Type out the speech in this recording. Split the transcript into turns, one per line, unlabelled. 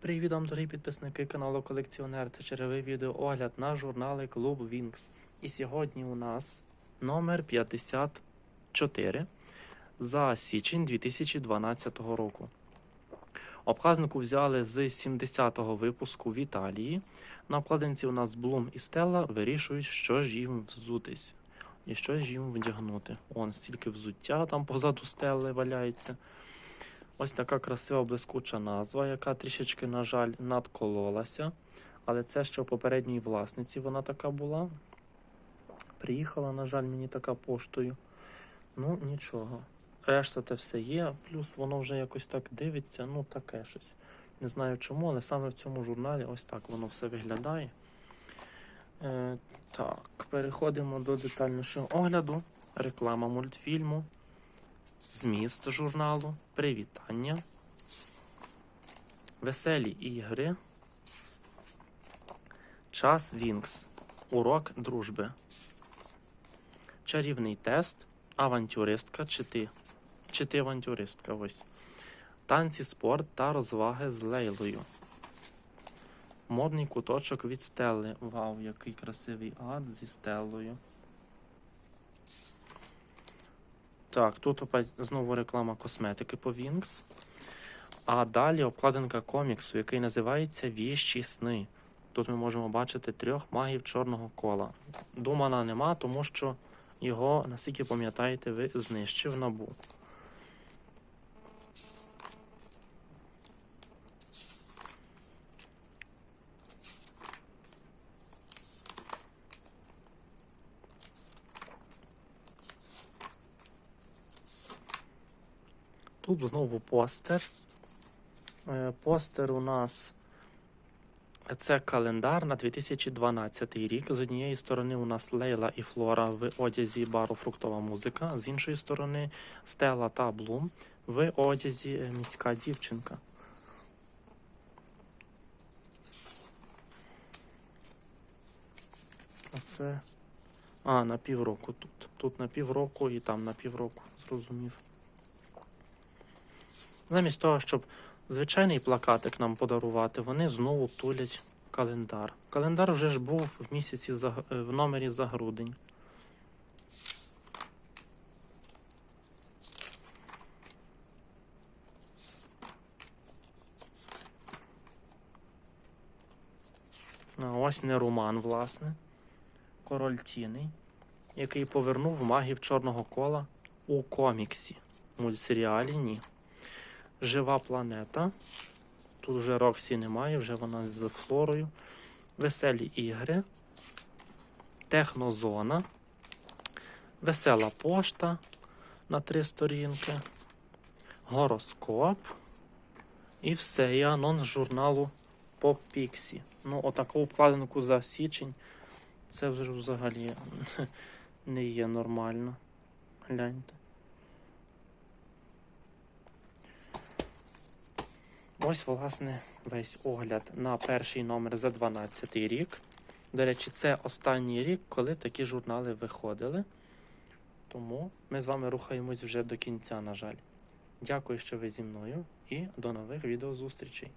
Привіт вам, дорогі підписники каналу Колекціонер. Це черговий відеоогляд на журнали Клуб Вінкс. І сьогодні у нас номер 54 за січень 2012 року. Обкладинку взяли з 70-го випуску в Італії. На обкладинці у нас Блум і Стелла вирішують, що ж їм взутись і що ж їм вдягнути. Он стільки взуття там позаду стелли валяється. Ось така красива блискуча назва, яка трішечки, на жаль, надкололася. Але це ще у попередній власниці вона така була. Приїхала, на жаль, мені така поштою. Ну, нічого. Решта те все є, плюс воно вже якось так дивиться, ну таке щось. Не знаю чому, але саме в цьому журналі ось так воно все виглядає. Е, так, переходимо до детальнішого огляду. Реклама мультфільму. Зміст журналу, привітання, веселі ігри, час Вінкс, урок дружби, чарівний тест, авантюристка чи ти, чи ти авантюристка ось. Танці, спорт та розваги з Лейлою. Модний куточок від Стелли. Вау, який красивий арт зі Стеллою. Так, тут опять знову реклама косметики по Вінкс. А далі обкладинка коміксу, який називається Віщі сни. Тут ми можемо бачити трьох магів чорного кола. Думана нема, тому що його, наскільки пам'ятаєте, ви знищив набу. Тут знову постер. Е, Постер у нас це календар на 2012 рік. З однієї сторони у нас Лейла і Флора в одязі бару фруктова музика, з іншої сторони Стела та Блум в одязі е, міська дівчинка. А це. А, на півроку тут. Тут на півроку і там на півроку, зрозумів. Замість того, щоб звичайний плакатик нам подарувати, вони знову тулять календар. Календар вже ж був в місяці за, е, в номері за грудень. Ось не Роман, власне. Король тіней, який повернув магів чорного кола у коміксі. Мультсеріалі ні. Жива планета. Тут вже Роксі немає, вже вона з флорою. Веселі ігри. Технозона. Весела пошта на три сторінки. Гороскоп. І все. І анонс журналу Pop Pixie. Ну, отаку обкладинку за січень. Це вже взагалі не є нормально. Гляньте. Ось, власне, весь огляд на перший номер за 12 рік. До речі, це останній рік, коли такі журнали виходили. Тому ми з вами рухаємось вже до кінця, на жаль. Дякую, що ви зі мною, і до нових відеозустрічей.